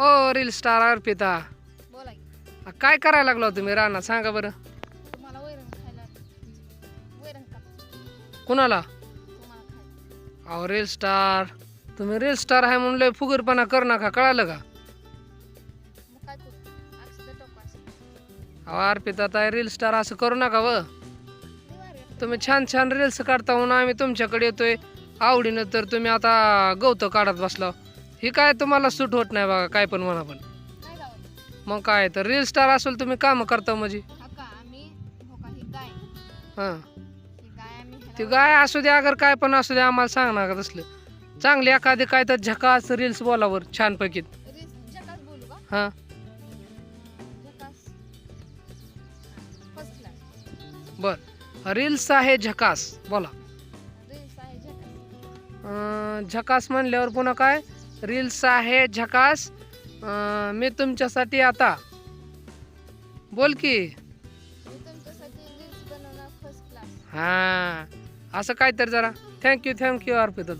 ओ reel star Arpita. बोला की. आ, काय करायला लागलो तुम्ही? रानात सांगा बरं. तुम्हाला वैरण खायला वैरण का? कुणाला? तुम्हाला खायला. अहो रील स्टार तुम्ही रील स्टार आहे म्हणून लय फुगीरपणा कर नका कळालं का? मग काय करू? अक्षर टोका असं अहो अर्पिता ताई रील स्टार असं करू नका व. तुम्ही छान छान रील्स काढता म्हणून आम्ही तुमच्याकडे येतोय. आवडीनं तर तुम्ही आता गवतं काढत बसला. ही काय तुम्हाला सूट होत नाही बघा काय पण म्हणा पण. नाही मग काय तर रील स्टार असेल तुम्ही कामं करता म्हणजे. हा आम्ही हो का ही गाय. हां. ही गाय आम्ही ह्याला ती गाय असू दे अगर काय पण असू दे आम्हाला सांग ना का तसलं. चांगली एखादी काय तर झकास रील्स बोलावर छानपैकी. रीस जकास बोलू का? हां. जकास फर्स्ट क्लास बर. रील्स आहे झकास बोला. आहे अं, झकास म्हणल्यावर पुन्हा काय? रील्स आहे झकास. मी तुमच्यासाठी आता. बोल की. हां. असं काय तर जरा थँक्यू थँक्यू अर्पिता